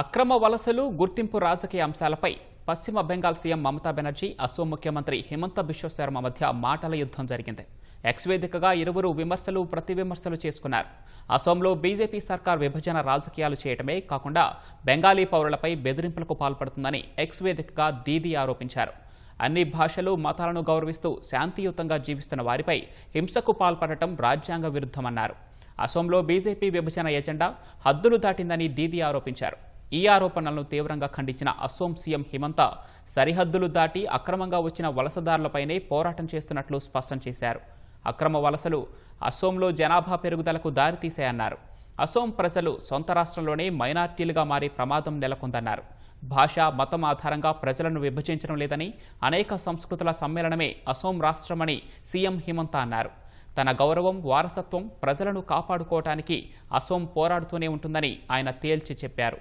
అక్రమ వలసలు గుర్తింపు రాజకీయ అంశాలపై పశ్చిమ బెంగాల్ సీఎం మమతా బెనర్జీ అసోం ముఖ్యమంత్రి హిమంత బిశ్వశర్మ మధ్య మాటల యుద్ధం జరిగింది. ఎక్స్ వేదికగా ఇరువురు విమర్శలు ప్రతి విమర్శలు చేసుకున్నారు. అసోంలో బీజేపీ సర్కార్ విభజన రాజకీయాలు చేయటమే కాకుండా బెంగాలీ పౌరులపై బెదిరింపులకు పాల్పడుతుందని ఎక్స్ వేదికగా దీదీ ఆరోపించారు. అన్ని భాషలు మతాలను గౌరవిస్తూ శాంతియుతంగా జీవిస్తున్న వారిపై హింసకు పాల్పడటం రాజ్యాంగ విరుద్ధమన్నారు. అసోంలో బీజేపీ విభజన ఎజెండా హద్దులు దాటిందని దీదీ ఆరోపించారు. ఈ ఆరోపణలను తీవ్రంగా ఖండించిన అసోం సీఎం హిమంత సరిహద్దులు దాటి అక్రమంగా వచ్చిన వలసదారులపైనే పోరాటం చేస్తున్నట్లు స్పష్టం చేశారు. అక్రమ వలసలు అసోంలో జనాభా పెరుగుదలకు దారితీశాయన్నారు. అసోం ప్రజలు సొంత రాష్ట్రంలోనే మైనార్టీలుగా మారే ప్రమాదం నెలకొందన్నారు. భాష మతం ఆధారంగా ప్రజలను విభజించడం లేదని అనేక సంస్కృతుల సమ్మేళనమే అసోం రాష్ట్రమని సీఎం హిమంత అన్నారు. తన గౌరవం వారసత్వం ప్రజలను కాపాడుకోవటానికి అసోం పోరాడుతూనే ఉంటుందని ఆయన తేల్చి చెప్పారు.